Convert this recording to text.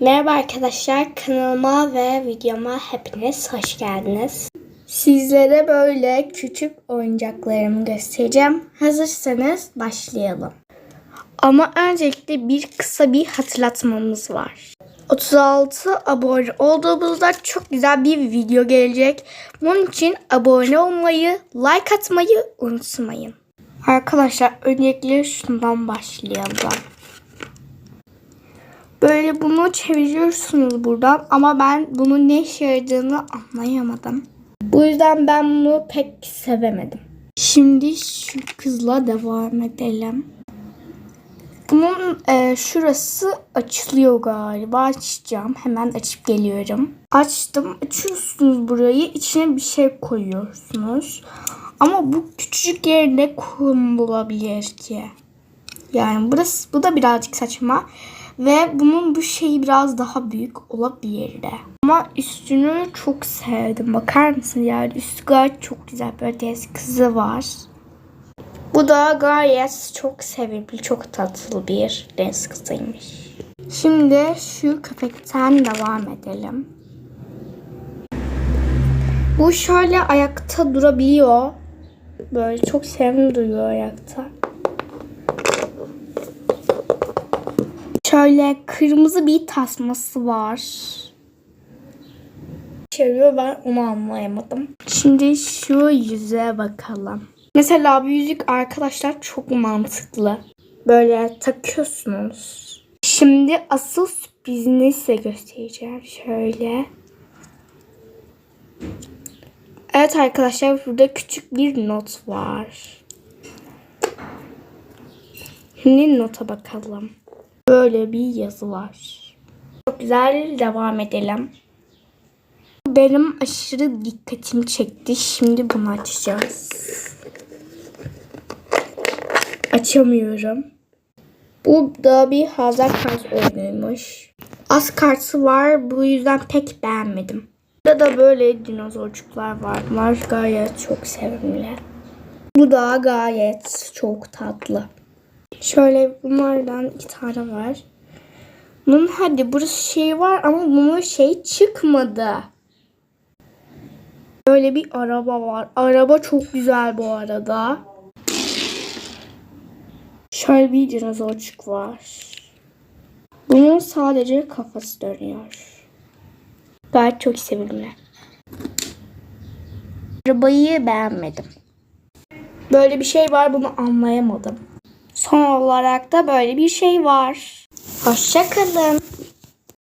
Merhaba arkadaşlar kanalıma ve videoma hepiniz hoş geldiniz. Sizlere böyle küçük oyuncaklarımı göstereceğim. Hazırsanız başlayalım. Ama öncelikle bir kısa bir hatırlatmamız var. 36 abone olduğumuzda çok güzel bir video gelecek. Bunun için abone olmayı, like atmayı unutmayın. Arkadaşlar öncelikle şundan başlayalım. Böyle bunu çeviriyorsunuz buradan ama ben bunun ne işe yaradığını anlayamadım. Bu yüzden ben bunu pek sevemedim. Şimdi şu kızla devam edelim. Bunun e, şurası açılıyor galiba. Açacağım. Hemen açıp geliyorum. Açtım. Açıyorsunuz burayı. İçine bir şey koyuyorsunuz. Ama bu küçücük yerine konulabilir ki. Yani burası bu da birazcık saçma. Ve bunun bu şeyi biraz daha büyük olabilirdi. Ama üstünü çok sevdim. Bakar mısın? Yani üstü gayet çok güzel. Böyle deniz kızı var. Bu da gayet çok sevimli, çok tatlı bir deniz kızıymış. Şimdi şu köpekten devam edelim. Bu şöyle ayakta durabiliyor. Böyle çok sevimli duruyor ayakta. Şöyle kırmızı bir tasması var. Çeviriyor ben onu anlayamadım. Şimdi şu yüze bakalım. Mesela bu yüzük arkadaşlar çok mantıklı. Böyle takıyorsunuz. Şimdi asıl sürprizini size göstereceğim. Şöyle. Evet arkadaşlar burada küçük bir not var. Şimdi nota bakalım. Böyle bir yazı var. Çok güzel devam edelim. Benim aşırı dikkatimi çekti. Şimdi bunu açacağız. Açamıyorum. Bu da bir hazır kart oyunuymuş. Az kartı var. Bu yüzden pek beğenmedim. Burada da böyle dinozorcuklar var. Bunlar gayet çok sevimli. Bu da gayet çok tatlı. Şöyle bunlardan iki tane var. Bunun hadi burası şey var ama bunun şey çıkmadı. Böyle bir araba var. Araba çok güzel bu arada. Şöyle bir dinozorcuk var. Bunun sadece kafası dönüyor. Gayet çok sevimli. Arabayı beğenmedim. Böyle bir şey var bunu anlayamadım. Son olarak da böyle bir şey var. Hoşçakalın.